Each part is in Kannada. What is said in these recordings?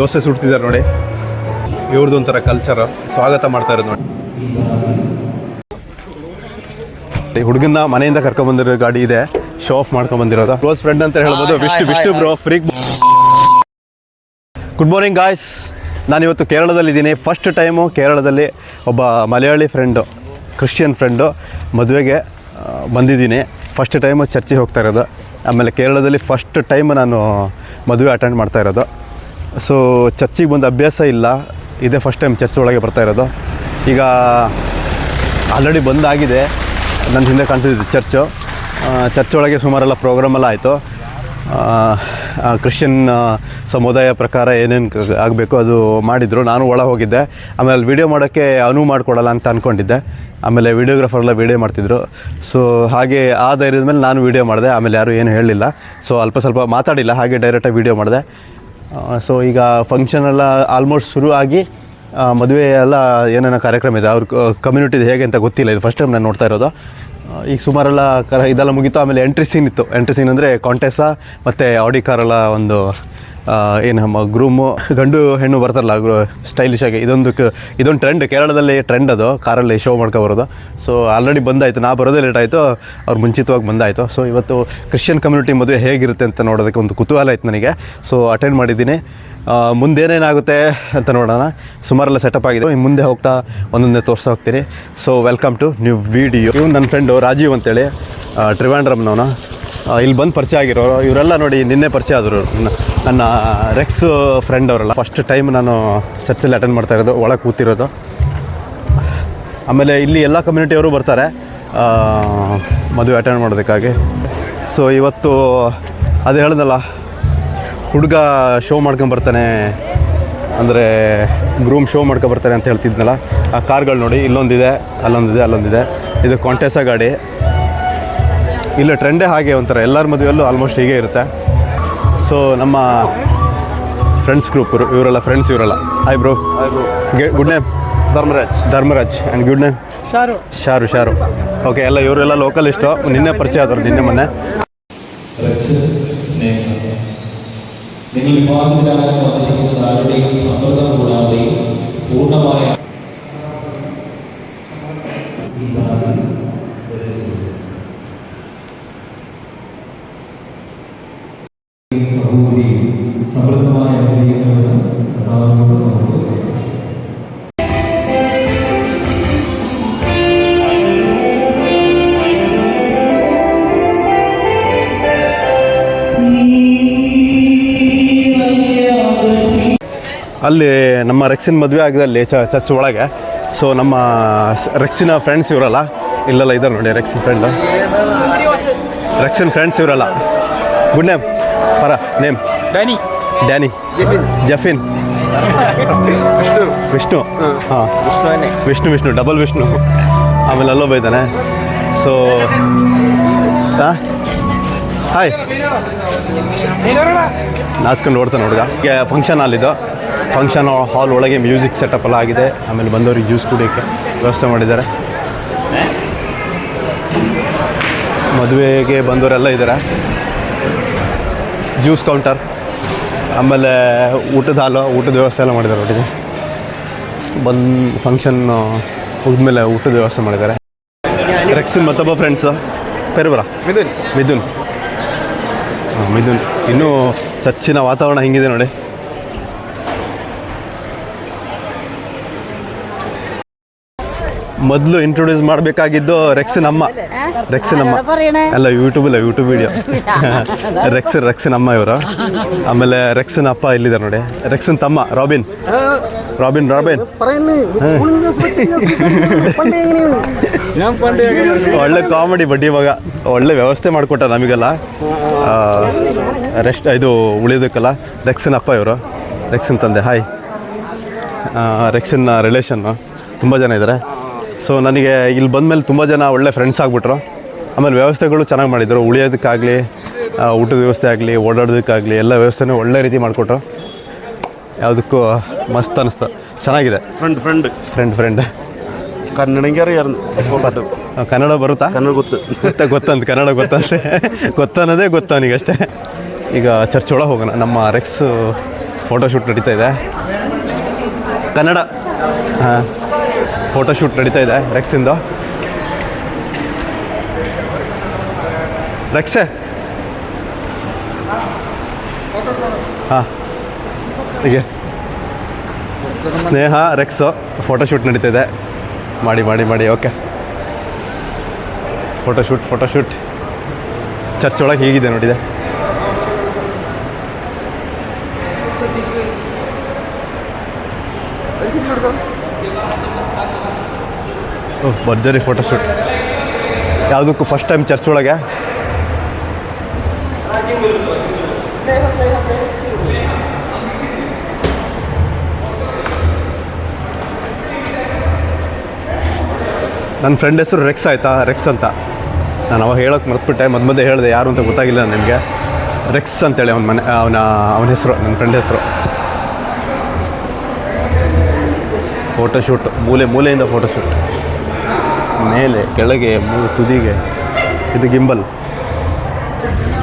ದೋಸೆ ಸುಡ್ತಿದ್ದಾರೆ ನೋಡಿ. ಇವ್ರದ್ದು ಒಂಥರ ಕಲ್ಚರ್ ಸ್ವಾಗತ ಮಾಡ್ತಾ ಇರೋದು ನೋಡಿ. ಈ ಹುಡುಗನ್ನ ಮನೆಯಿಂದ ಕರ್ಕೊಂಡ್ ಬಂದಿರೋ ಗಾಡಿ ಇದೆ. ಶೋ ಆಫ್ ಮಾಡ್ಕೊಂಡ್ಬಂದಿರೋದು ಕ್ಲೋಸ್ ಫ್ರೆಂಡ್ ಅಂತ ಹೇಳ್ಬೋದು. Vishnu Vishnu bro free good morning guys ನಾನು ಇವತ್ತು ಕೇರಳದಲ್ಲಿದ್ದೀನಿ. ಫಸ್ಟ್ ಟೈಮು ಕೇರಳದಲ್ಲಿ ಒಬ್ಬ ಮಲಯಾಳಿ ಫ್ರೆಂಡು ಕ್ರಿಶ್ಚಿಯನ್ ಫ್ರೆಂಡು ಮದುವೆಗೆ ಬಂದಿದ್ದೀನಿ. ಫಸ್ಟ್ ಟೈಮು ಚರ್ಚಿಗೆ ಹೋಗ್ತಾ ಇರೋದು. ಆಮೇಲೆ ಕೇರಳದಲ್ಲಿ ಫಸ್ಟ್ ಟೈಮ್ ನಾನು ಮದುವೆ ಅಟೆಂಡ್ ಮಾಡ್ತಾ ಇರೋದು. ಸೊ ಚರ್ಚಿಗೆ ಬಂದು ಅಭ್ಯಾಸ ಇಲ್ಲ. ಇದೇ ಫಸ್ಟ್ ಟೈಮ್ ಚರ್ಚ್ ಒಳಗೆ ಬರ್ತಾ ಇರೋದು. ಈಗ ಆಲ್ರೆಡಿ ಬಂದಾಗಿದೆ ನನ್ನ ಹಿಂದೆ ಕಾಣ್ತಿದ್ದು ಚರ್ಚು ಚರ್ಚ್ ಒಳಗೆ ಸುಮಾರೆಲ್ಲ ಪ್ರೋಗ್ರಾಮ್ ಎಲ್ಲ ಆಯಿತು. ಕ್ರಿಶ್ಚಿಯನ್ ಸಮುದಾಯ ಪ್ರಕಾರ ಏನೇನು ಆಗಬೇಕು ಅದು ಮಾಡಿದರು. ನಾನು ಒಳ ಹೋಗಿದ್ದೆ. ಆಮೇಲೆ ವೀಡಿಯೋ ಮಾಡೋಕ್ಕೆ ಅನುವು ಮಾಡಿಕೊಡಲ್ಲ ಅಂತ ಅಂದ್ಕೊಂಡಿದ್ದೆ ಆಮೇಲೆ ವೀಡಿಯೋಗ್ರಾಫರೆಲ್ಲ ವೀಡಿಯೋ ಮಾಡ್ತಿದ್ರು. ಸೊ ಹಾಗೆ ಆ ಧೈರ್ಯದ ಮೇಲೆ ನಾನು ವೀಡಿಯೋ ಮಾಡಿದೆ. ಆಮೇಲೆ ಯಾರೂ ಏನು ಹೇಳಲಿಲ್ಲ ಸೊ ಅಲ್ಪ ಸ್ವಲ್ಪ ಮಾತಾಡಿಲ್ಲ. ಹಾಗೆ ಡೈರೆಕ್ಟಾಗಿ ವೀಡಿಯೋ ಮಾಡಿದೆ. ಸೊ ಈಗ ಫಂಕ್ಷನ್ ಎಲ್ಲ ಆಲ್ಮೋಸ್ಟ್ ಶುರು ಆಗಿ ಮದುವೆ ಎಲ್ಲ ಏನೇನೋ ಕಾರ್ಯಕ್ರಮ ಇದೆ, ಅವ್ರ ಕಮ್ಯುನಿಟಿದು ಹೇಗೆ ಅಂತ ಗೊತ್ತಿಲ್ಲ. ಇದು ಫಸ್ಟ್ ಟೈಮ್ ನಾನು ನೋಡ್ತಾ ಇರೋದು. ಈಗ ಸುಮಾರೆಲ್ಲ ಕರ, ಇದೆಲ್ಲ ಮುಗೀತು, ಆಮೇಲೆ ಎಂಟ್ರಿ ಸೀನ್ ಇತ್ತು. ಎಂಟ್ರಿ ಸೀನ್ ಅಂದರೆ ಕಾಂಟೆಸ ಮತ್ತು ಆಡಿ ಕಾರೆಲ್ಲ ಒಂದು ಏನು ನಮ್ಮ ಗ್ರೂಮು, ಗಂಡು ಹೆಣ್ಣು ಬರ್ತಾರಲ್ಲ, ಗ್ರೂ ಸ್ಟೈಲಿಶ್ ಆಗಿ. ಇದೊಂದು ಇದೊಂದು ಟ್ರೆಂಡ್ ಕೇರಳದಲ್ಲಿ ಟ್ರೆಂಡ್ ಅದು. ಕಾರಲ್ಲಿ ಶೋ ಮಾಡ್ಕೊ ಬರೋದು. ಸೊ ಆಲ್ರೆಡಿ ಬಂದಾಯಿತು. ನಾ ಬರೋದೇ ಲೇಟ್ ಆಯಿತು. ಅವ್ರು ಮುಂಚಿತವಾಗಿ ಬಂದಾಯಿತು. ಸೊ ಇವತ್ತು ಕ್ರಿಶ್ಚಿಯನ್ ಕಮ್ಯುನಿಟಿ ಮದುವೆ ಹೇಗಿರುತ್ತೆ ಅಂತ ನೋಡೋದಕ್ಕೆ ಒಂದು ಕುತೂಹಲ ಆಯ್ತು ನನಗೆ. ಸೊ ಅಟೆಂಡ್ ಮಾಡಿದ್ದೀನಿ. ಮುಂದೇನೇನಾಗುತ್ತೆ ಅಂತ ನೋಡೋಣ. ಸುಮಾರೆಲ್ಲ ಸೆಟಪ್ ಆಗಿದೆ. ಮುಂದೆ ಹೋಗ್ತಾ ಒಂದೊಂದೇ ತೋರಿಸ್ತಾ ಹೋಗ್ತೀನಿ. So welcome to new video ಇವನು ನನ್ನ ಫ್ರೆಂಡು ರಾಜೀವ್ ಅಂತೇಳಿ. ಟ್ರಿವಾಂಡ್ರಮ್ನವನು ಇಲ್ಲಿ ಬಂದು ಪರಿಚಯ ಆಗಿರೋರು. ಇವರೆಲ್ಲ ನೋಡಿ ನಿನ್ನೆ ಪರಿಚಯ ಆದರು ನನ್ನ- ರೆಕ್ಸ್ ಫ್ರೆಂಡ್ ಅವರೆಲ್ಲ. ಫಸ್ಟ್ ಟೈಮ್ ನಾನು ಚರ್ಚಲ್ಲಿ ಅಟೆಂಡ್ ಮಾಡ್ತಾ ಇರೋದು, ಒಳಗೆ ಕೂತಿರೋದು. ಆಮೇಲೆ ಇಲ್ಲಿ ಎಲ್ಲ ಕಮ್ಯುನಿಟಿಯವರು ಬರ್ತಾರೆ. ಮದುವೆ ಅಟೆಂಡ್ ಮಾಡೋದಕ್ಕಾಗಿ. ಸೊ ಇವತ್ತು ಅದು ಹೇಳ್ದಲ್ಲ, ಹುಡುಗ ಶೋ ಮಾಡ್ಕೊಂಡು ಬರ್ತಾನೆ, ಅಂದರೆ ಗ್ರೂಮ್ ಶೋ ಮಾಡ್ಕೊಂಡು ಬರ್ತಾನೆ ಅಂತ ಹೇಳ್ತಿದ್ನಲ್ಲ, ಆ ಕಾರ್ಗಳು ನೋಡಿ, ಇಲ್ಲೊಂದಿದೆ, ಅಲ್ಲೊಂದಿದೆ ಅಲ್ಲೊಂದಿದೆ. ಇದು ಕಾಂಟೆಸ ಗಾಡಿ. ಇಲ್ಲ ಟ್ರೆಂಡೇ ಹಾಗೆ ಒಂಥರ ಎಲ್ಲರ ಮದುವೆಯಲ್ಲೂ ಆಲ್ಮೋಸ್ಟ್ ಹೀಗೆ ಇರುತ್ತೆ ಸೊ ನಮ್ಮ ಫ್ರೆಂಡ್ಸ್ ಗ್ರೂಪ್ ಇವರೆಲ್ಲ ಫ್ರೆಂಡ್ಸ್ ಇವರೆಲ್ಲ hi bro good name Dharmaraj Dharmaraj and good name Sharu Sharu Sharu okay ಎಲ್ಲ ಇವರೆಲ್ಲ ಲೋಕಲ್ ಇಷ್ಟು ನಿನ್ನೆ ಪರಿಚಯ ಆದರು ನಿನ್ನೆ ಮೊನ್ನೆ റെക്സ് സ്നേഹം നിങ്ങൾ വിവാഹിതരാകാൻ വന്നിരിക്കുന്നത് ആരുടെയും സമ്മർദ്ദം കൂടാതെയും പൂർണ്ണമായ ಅಲ್ಲಿ ನಮ್ಮ ರೆಕ್ಸಿನ ಮದುವೆ ಆಗಿದೆ ಅಲ್ಲಿ ಚ ಚರ್ಚ್ ಒಳಗೆ. ಸೊ ನಮ್ಮ ರೆಕ್ಸಿನ ಫ್ರೆಂಡ್ಸ್ ಇವರಲ್ಲ. ಇಲ್ಲೆಲ್ಲ ಇದ್ದಾರೆ ನೋಡಿ ರೆಕ್ಸಿನ ಫ್ರೆಂಡ್ ರೆಕ್ಸಿನ ಫ್ರೆಂಡ್ಸ್ ಇವರಲ್ಲ. ಗುಡ್ ನೇಮ್ ಪರ name Danny. Danny. Jafin. Vishnu. ಹಾಂ. ವಿಷ್ಣು ವಿಷ್ಣು ಡಬಲ್ ವಿಷ್ಣು. ಆಮೇಲೆ ಅಲ್ಲೋ ಇದ್ದಾನೆ. ಸೊ ಹಾಂ ಹಾಯ್ ನಾಚ್ಕೊಂಡು ಓಡ್ತಾನೆ ಹುಡುಗ. ಫಂಕ್ಷನ್ ಹಾಲಿದ್ದು ಫಂಕ್ಷನ್ ಹಾಲ್ ಒಳಗೆ ಮ್ಯೂಸಿಕ್ ಸೆಟಪ್ ಎಲ್ಲ ಆಗಿದೆ. ಆಮೇಲೆ ಬಂದವರಿಗೆ ಜ್ಯೂಸ್ ಕುಡಿಯೋಕ್ಕೆ ವ್ಯವಸ್ಥೆ ಮಾಡಿದ್ದಾರೆ. ಮದುವೆಗೆ ಬಂದವರೆಲ್ಲ ಇದ್ದಾರೆ? ಜ್ಯೂಸ್ ಕೌಂಟರ್ ಆಮೇಲೆ ಊಟದ ಹಾಲು ಊಟದ ವ್ಯವಸ್ಥೆ ಎಲ್ಲ ಮಾಡಿದ್ದಾರೆ ಒಟ್ಟಿಗೆ. ಬಂದು ಫಂಕ್ಷನ್ ಮುಗಿದ್ಮೇಲೆ ಊಟದ ವ್ಯವಸ್ಥೆ ಮಾಡಿದ್ದಾರೆ. ರೆಕ್ಸ್ ಮತ್ತೊಬ್ಬ ಫ್ರೆಂಡ್ಸು ಪೆರುಬರ ಮಿಥುನ್. ಮಿಥುನ್. ಹಾಂ ಮಿಥುನ್. ಇನ್ನೂ ಚಚ್ಚಿನ ವಾತಾವರಣ ಹಿಂಗಿದೆ ನೋಡಿ. ಮೊದಲು ಇಂಟ್ರೊಡ್ಯೂಸ್ ಮಾಡಬೇಕಾಗಿದ್ದು ರೆಕ್ಸಿನಮ್ಮ. ರೆಕ್ಸಿನಮ್ಮ. ಅಲ್ಲ ಯೂಟ್ಯೂಬಲ್ಲ ಯೂಟ್ಯೂಬ್ ವಿಡಿಯೋ ರೆಕ್ಸ್ ಅಮ್ಮ ಇವರು. ಆಮೇಲೆ ರೆಕ್ಸಿನ ಅಪ್ಪ ಇಲ್ಲಿದ್ದಾರೆ ನೋಡಿ. ರೆಕ್ಸಿನ ತಮ್ಮ ರಾಬಿನ್. Robin Robin. ಒಳ್ಳೆ ಕಾಮಿಡಿ ಬಡ್ಡಿ ಇವಾಗ. ಒಳ್ಳೆ ವ್ಯವಸ್ಥೆ ಮಾಡಿಕೊಟ್ಟ ನಮಗೆಲ್ಲ. ರೆಸ್ಟ್ ಇದು ಉಳಿಯೋದಕ್ಕೆಲ್ಲ ರೆಕ್ಸಿನ ಅಪ್ಪ ಇವರು. ರೆಕ್ಸಿನ್ ತಂದೆ ಹಾಯ್ ರೆಕ್ಸಿನ್ ರಿಲೇಷನ್ನು ತುಂಬ ಜನ ಇದ್ದಾರೆ ಸೊ ನನಗೆ ಇಲ್ಲಿ ಬಂದಮೇಲೆ ತುಂಬ ಜನ ಒಳ್ಳೆ ಫ್ರೆಂಡ್ಸ್ ಆಗಿಬಿಟ್ರು. ಆಮೇಲೆ ವ್ಯವಸ್ಥೆಗಳು ಚೆನ್ನಾಗಿ ಮಾಡಿದರು. ಉಳಿಯೋದಕ್ಕಾಗಲಿ ಊಟದ ವ್ಯವಸ್ಥೆ ಆಗಲಿ ಓಡಾಡೋದಕ್ಕಾಗಲಿ ಎಲ್ಲ ವ್ಯವಸ್ಥೆನೂ ಒಳ್ಳೆ ರೀತಿ ಮಾಡಿಕೊಟ್ರು. ಯಾವುದಕ್ಕೂ ಮಸ್ತ್ ಅನಿಸ್ತು. ಚೆನ್ನಾಗಿದೆ. ಫ್ರೆಂಡ್ ಫ್ರೆಂಡ್ ಫ್ರೆಂಡ್ ಫ್ರೆಂಡ್ ಕನ್ನಡಿಗರ ಯಾರು? ಕನ್ನಡ ಬರುತ್ತಾ? ಕನ್ನಡ ಗೊತ್ತು. ಗೊತ್ತ ಗೊತ್ತಂತ ಕನ್ನಡ ಗೊತ್ತಂತೆ ಗೊತ್ತನ್ನೋದೇ ಗೊತ್ತ ಅವನಿಗಷ್ಟೇ ಈಗ ಚರ್ಚ್ ಒಳಗೆ ಹೋಗೋಣ. ನಮ್ಮ ರೆಕ್ಸ್ ಫೋಟೋಶೂಟ್ ನಡೀತಾ ಇದೆ. ಕನ್ನಡ. ಹಾಂ. ಫೋಟೋಶೂಟ್ ನಡೀತಾ ಇದೆ ರೆಕ್ಸಿಂದು ರೆಕ್ಸೆ ಹಾಂ. ಹೀಗೆ. ಸ್ನೇಹ ರೆಕ್ಸು ಫೋಟೋಶೂಟ್ ಇದೆ. ಮಾಡಿ ಮಾಡಿ ಮಾಡಿ, ಓಕೆ. ಫೋಟೋಶೂಟ್ ಫೋಟೋಶೂಟ್ ಚರ್ಚ್ ಒಳಗೆ ಹೀಗಿದೆ ನೋಡಿದೆ. ಭರ್ಜರಿ ಫೋಟೋಶೂಟ್ ಯಾವುದಕ್ಕೂ ಫಸ್ಟ್ ಟೈಮ್ ಚರ್ಚ್ ಒಳಗೆ? ನನ್ನ ಫ್ರೆಂಡ್ ಹೆಸರು ರೆಕ್ಸ್ ಆಯಿತಾ? ರೆಕ್ಸ್ ಅಂತ. ನಾನು ಅವಾಗ ಹೇಳೋಕೆ ಮರ್ತ್ಬಿಟ್ಟೆ ಮಧ್ಯ ಮಧ್ಯೆ ಹೇಳಿದೆ, ಯಾರು ಅಂತ ಗೊತ್ತಾಗಿಲ್ಲ ನಿಮಗೆ. ರೆಕ್ಸ್ ಅಂತೇಳಿ ಅವನ ಮನೆ, ಅವನ ಅವನ ಹೆಸರು ನನ್ನ ಫ್ರೆಂಡ್ ಹೆಸರು. ಫೋಟೋಶೂಟ್ ಮೂಲೆ, ಮೂಲೆಯಿಂದ ಫೋಟೋಶೂಟ್ ಮೇಲೆ ಕೆಳಗೆ ಮೂರು ತುದಿಗೆ. ಇದು ಗಿಂಬಲ್.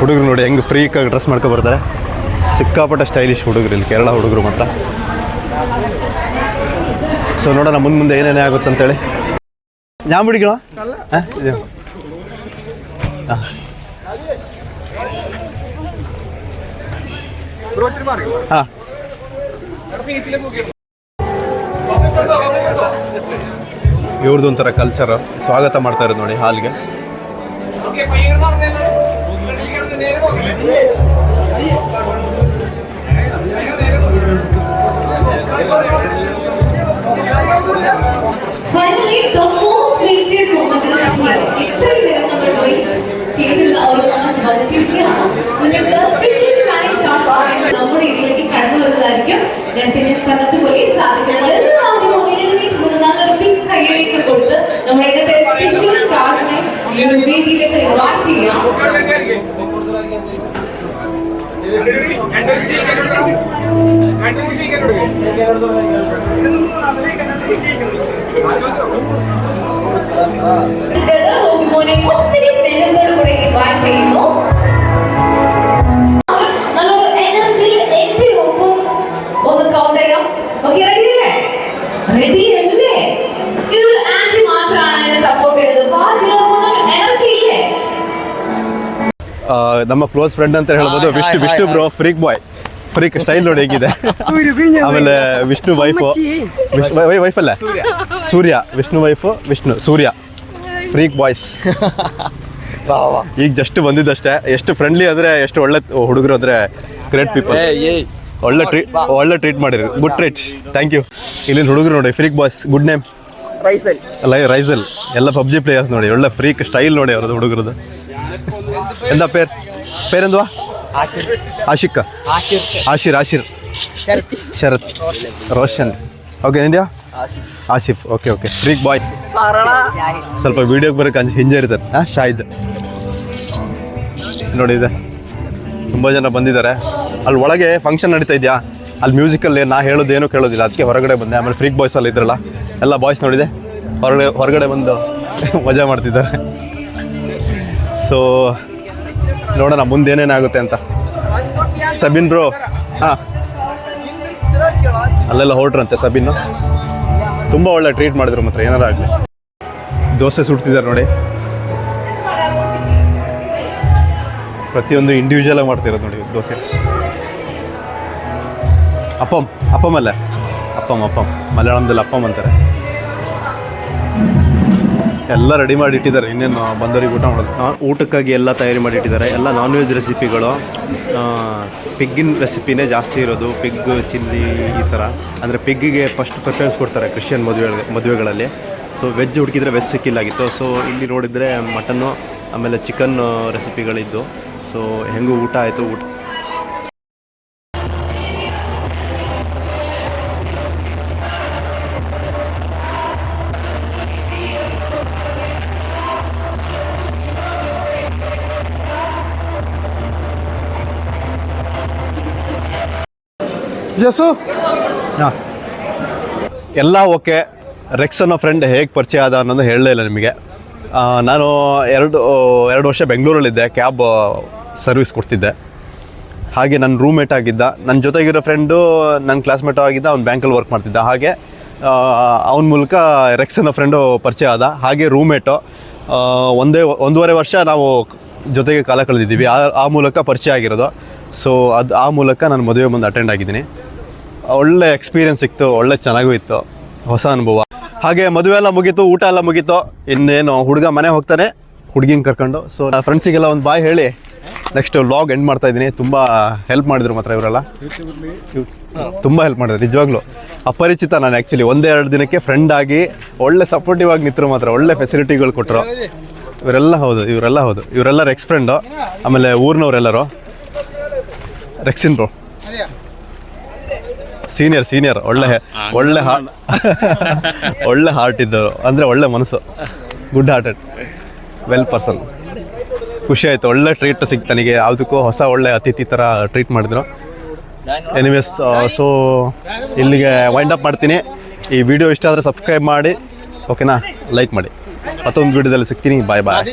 ಹುಡುಗರು ನೋಡಿ ಹೆಂಗೆ ಫ್ರೀಕಾಗಿ ಡ್ರೆಸ್ ಮಾಡ್ಕೊಬರ್ತಾರೆ ಸಿಕ್ಕಾಪಟ್ಟೆ ಸ್ಟೈಲಿಶ್ ಹುಡುಗರು ಇಲ್ಲಿ ಕೇರಳ ಹುಡುಗರು ಮಾತ್ರ. ಸೊ ನೋಡೋಣ ಮುಂದೆ ಮುಂದೆ ಏನೇನೇ ಆಗುತ್ತೆ ಅಂತೇಳಿ. ಯಾವ ಹಾಂ. ಹಾಂ. ഇത്. ആ. ആ ಇವ್ರದ್ದು ಒಂಥರ ಕಲ್ಚರ್ ಸ್ವಾಗತ ಮಾಡ್ತಾ ಇರೋದು ನೋಡಿ ಹಾಲ್ಗೆ Finally, the most waited moment is here. ഇത്രയും ഇൻവൈറ്റ് ചെയ്യാം. ഒത്തിരി സ്നേഹത്തോടു കൂടെ ഇൻവൈറ്റ് ചെയ്യുന്നു. ನಮ್ಮ ಕ್ಲೋಸ್ ಫ್ರೆಂಡ್ ಅಂತ ಹೇಳ್ಬೋದು. Vishnu Vishnu bro freak boy freak style ನೋಡಿ ಹೇಗಿದೆ. ಆಮೇಲೆ ವಿಷ್ಣು ವೈಫು ವೈಫ್ ಅಲ್ಲ? Surya. Vishnu wife Vishnu Surya. Freak boys ಈಗ ಜಸ್ಟ್ ಬಂದಿದ್ದಷ್ಟೇ. ಎಷ್ಟು ಫ್ರೆಂಡ್ಲಿ ಅಂದ್ರೆ ಎಷ್ಟು ಒಳ್ಳೆ ಹುಡುಗರು ಅಂದ್ರೆ ಗ್ರೇಟ್ ಪೀಪಲ್ ಒಳ್ಳೆ ಟ್ರೀಟ್ ಒಳ್ಳೆ ಟ್ರೀಟ್ ಮಾಡಿರಿ. ಗುಡ್ ಟ್ರೀಟ್ ಥ್ಯಾಂಕ್ ಯು ಇಲ್ಲಿ ಹುಡುಗರು ನೋಡಿ freak boys good name Raisal Raisal ಎಲ್ಲ ಪಬ್ಜಿ ಪ್ಲೇಯರ್ಸ್ ನೋಡಿ ಒಳ್ಳೆ ಫ್ರೀಕ್ ಸ್ಟೈಲ್ ನೋಡಿ ಅವ್ರದ್ದು ಹುಡುಗರದು ಎಂದ ಪೇರ್ പേരെന്തുവാ? Ashik Ashir Ashir Sharath Roshan okay India Asif okay okay freak boy ಸ್ವಲ್ಪ ವೀಡಿಯೋಗೆ ಬರೋಕೆ ಅಂಜ್ ಹಿಂಜರಿತಾರೆ ಹಾಂ ಶಾಹಿದ್ ನೋಡಿ ಇದೆ ತುಂಬ ಜನ ಬಂದಿದ್ದಾರೆ ಅಲ್ಲಿ ಒಳಗೆ ಫಂಕ್ಷನ್ ನಡೀತಾ ಇದೆಯಾ? ಅಲ್ಲಿ ಮ್ಯೂಸಿಕಲ್ಲಿ ನಾ ಹೇಳೋದೇನು ಕೇಳೋದಿಲ್ಲ. ಅದಕ್ಕೆ ಹೊರಗಡೆ ಬಂದೆ. ಆಮೇಲೆ ಫ್ರೀಕ್ ಬಾಯ್ಸ್ ಅಲ್ಲಿ ಇದ್ರಲ್ಲ. ಎಲ್ಲ ಬಾಯ್ಸ್ ನೋಡಿದೆ. ಹೊರಗಡೆ ಹೊರಗಡೆ ಬಂದು ಮಜಾ ಮಾಡ್ತಿದ್ದಾರೆ. ಸೊ ನೋಡೋಣ ಮುಂದೆ ಏನೇನಾಗುತ್ತೆ ಅಂತ. ಸಬಿನ್ ಬ್ರೋ ಹಾಂ. ಅಲ್ಲೆಲ್ಲ ಹೊರಟ್ರಂತೆ ಸಬಿನ್ನು. ತುಂಬ ಒಳ್ಳೆ ಟ್ರೀಟ್ ಮಾಡಿದ್ರು ಮಾತ್ರ, ಏನಾರು ಆಗಲಿ. ದೋಸೆ ಸುಡ್ತಿದ್ದಾರೆ ನೋಡಿ. ಪ್ರತಿಯೊಂದು ಇಂಡಿವಿಜುವಲ್ ಮಾಡ್ತಿರೋದು ನೋಡಿ ದೋಸೆ. ಅಪ್ಪಂ ಅಪ್ಪಂ ಅಲ್ಲ. ಅಪ್ಪಮ್ ಅಪ್ಪಂ. ಮಲಯಾಳಂದಲ್ಲಿ ಅಪ್ಪಮ್ ಅಂತಾರೆ. ಎಲ್ಲ ರೆಡಿ ಮಾಡಿ ಇಟ್ಟಿದ್ದಾರೆ. ಇನ್ನೇನು ಬಂದವರಿಗೆ ಊಟ ಮಾಡೋದು. ಊಟಕ್ಕಾಗಿ ಎಲ್ಲ ತಯಾರಿ ಮಾಡಿ ಇಟ್ಟಿದ್ದಾರೆ. ಎಲ್ಲ ನಾನ್ ವೆಜ್ ರೆಸಿಪಿಗಳು ಪಿಗ್ಗಿನ ರೆಸಿಪಿನೇ ಜಾಸ್ತಿ ಇರೋದು. ಪಿಗ್ ಚಿಲ್ಲಿ ಈ ಥರ ಅಂದರೆ ಪಿಗ್ಗಿಗೆ ಫಸ್ಟ್ ಪ್ರಿಫರೆನ್ಸ್ ಕೊಡ್ತಾರೆ ಕ್ರಿಶ್ಚಿಯನ್ ಮದುವೆ, ಮದುವೆಗಳಲ್ಲಿ. ಸೊ ವೆಜ್ ಹುಡುಕಿದ್ರೆ ವೆಜ್ ಸಿಕ್ಕಿಲ್ಲಾಗಿತ್ತು. ಸೊ ಇಲ್ಲಿ ನೋಡಿದರೆ ಮಟನ್ನು, ಆಮೇಲೆ ಚಿಕನ್ ರೆಸಿಪಿಗಳಿದ್ದು ಸೊ ಹೆಂಗೂ ಊಟ ಆಯಿತು. ಊಟ ಜಸು ಎಲ್ಲ ಓಕೆ. ರೆಕ್ಸ್ ಅನ್ನೋ ಫ್ರೆಂಡ್ ಹೇಗೆ ಪರಿಚಯ ಆದ ಅನ್ನೋದು ಹೇಳಲೇ ಇಲ್ಲ ನಿಮಗೆ. ನಾನು ಎರಡು ಎರಡು ವರ್ಷ ಬೆಂಗಳೂರಲ್ಲಿದ್ದೆ ಕ್ಯಾಬ್ ಸರ್ವಿಸ್ ಕೊಡ್ತಿದ್ದೆ. ಹಾಗೆ ನನ್ನ ರೂಮ್ಮೇಟ್ ಆಗಿದ್ದ. ನನ್ನ ಜೊತೆಗಿರೋ ಫ್ರೆಂಡು ನನ್ನ ಕ್ಲಾಸ್ಮೇಟ್ ಆಗಿದ್ದ, ಅವ್ನು ಬ್ಯಾಂಕಲ್ಲಿ ವರ್ಕ್ ಮಾಡ್ತಿದ್ದ. ಹಾಗೆ ಅವನ ಮೂಲಕ ರೆಕ್ಸ್ ಅನ್ನೋ ಫ್ರೆಂಡು ಪರಿಚಯ ಆದ. ಹಾಗೆ ರೂಮ್ಮೇಟು ಒಂದೇ, ಒಂದೂವರೆ ವರ್ಷ ನಾವು ಜೊತೆಗೆ ಕಾಲ ಕಳೆದಿದ್ದೀವಿ. ಆ ಆ ಮೂಲಕ ಪರಿಚಯ ಆಗಿರೋದು. ಸೊ ಅದು, ಆ ಮೂಲಕ ನಾನು ಮದುವೆ ಬಂದು ಅಟೆಂಡ್ ಆಗಿದ್ದೀನಿ. ಒಳ್ಳೆ ಎಕ್ಸ್ಪೀರಿಯನ್ಸ್ ಸಿಕ್ತು, ಒಳ್ಳೆ ಚೆನ್ನಾಗೂ ಇತ್ತು, ಹೊಸ ಅನುಭವ. ಹಾಗೆ ಮದುವೆ ಎಲ್ಲ ಮುಗೀತು, ಊಟ ಎಲ್ಲ ಮುಗೀತು, ಇನ್ನೇನು ಹುಡುಗ ಮನೆ ಹೋಗ್ತಾನೆ, ಹುಡುಗಿನ ಕರ್ಕೊಂಡು. ಸೊ ಫ್ರೆಂಡ್ಸಿಗೆಲ್ಲ ಒಂದು ಬಾಯ್ ಹೇಳಿ ನೆಕ್ಸ್ಟ್ ಲಾಗ್ ಎಂಡ್ ಮಾಡ್ತಾ ಇದ್ದೀನಿ. ತುಂಬ ಹೆಲ್ಪ್ ಮಾಡಿದ್ರು ಮಾತ್ರ ಇವರೆಲ್ಲ. ತುಂಬ ಹೆಲ್ಪ್ ಮಾಡಿದ್ರು, ನಿಜವಾಗ್ಲೂ. ಅಪರಿಚಿತ ನಾನು ಆ್ಯಕ್ಚುಲಿ ಒಂದೇ ಎರಡು ದಿನಕ್ಕೆ ಫ್ರೆಂಡ್ ಆಗಿ, ಒಳ್ಳೆ ಸಪೋರ್ಟಿವ್ ಆಗಿ ನಿಂತರು ಮಾತ್ರ, ಒಳ್ಳೆ ಫೆಸಿಲಿಟಿಗಳು ಕೊಟ್ಟರು ಇವರೆಲ್ಲ ಹೌದು ಇವರೆಲ್ಲ ಹೌದು. ಇವರೆಲ್ಲ ರೆಕ್ಸ್ ಫ್ರೆಂಡು ಆಮೇಲೆ ಊರಿನವರೆಲ್ಲರು. ರೆಕ್ಸಿನ್ ಬ್ರೋ ಸೀನಿಯರ್ ಸೀನಿಯರ್ ಒಳ್ಳೆ ಒಳ್ಳೆ ಹಾರ್ಟ್ ಒಳ್ಳೆ ಹಾರ್ಟ್ ಇದ್ದವರು ಅಂದರೆ ಒಳ್ಳೆ ಮನಸ್ಸು. ಗುಡ್ ಹಾರ್ಟೆಡ್ ವೆಲ್ ಪರ್ಸನ್ ಖುಷಿ ಆಯಿತು ಒಳ್ಳೆ ಟ್ರೀಟ್ ಸಿಕ್ತು ನನಗೆ ಯಾವುದಕ್ಕೂ ಹೊಸ ಒಳ್ಳೆ ಅತಿಥಿ ಥರ ಟ್ರೀಟ್ ಮಾಡಿದ್ರು. ಎನಿವೇಸ್ ಸೊ ಇಲ್ಲಿಗೆ ವೈಂಡ್ ಅಪ್ ಮಾಡ್ತೀನಿ. ಈ ವಿಡಿಯೋ ಇಷ್ಟ ಆದರೆ ಸಬ್ಸ್ಕ್ರೈಬ್ ಮಾಡಿ ಓಕೆನಾ ಲೈಕ್ ಮಾಡಿ. ಮತ್ತೊಂದು ವಿಡಿಯೋದಲ್ಲಿ ಸಿಗ್ತೀನಿ. ಬಾಯ್ ಬಾಯ್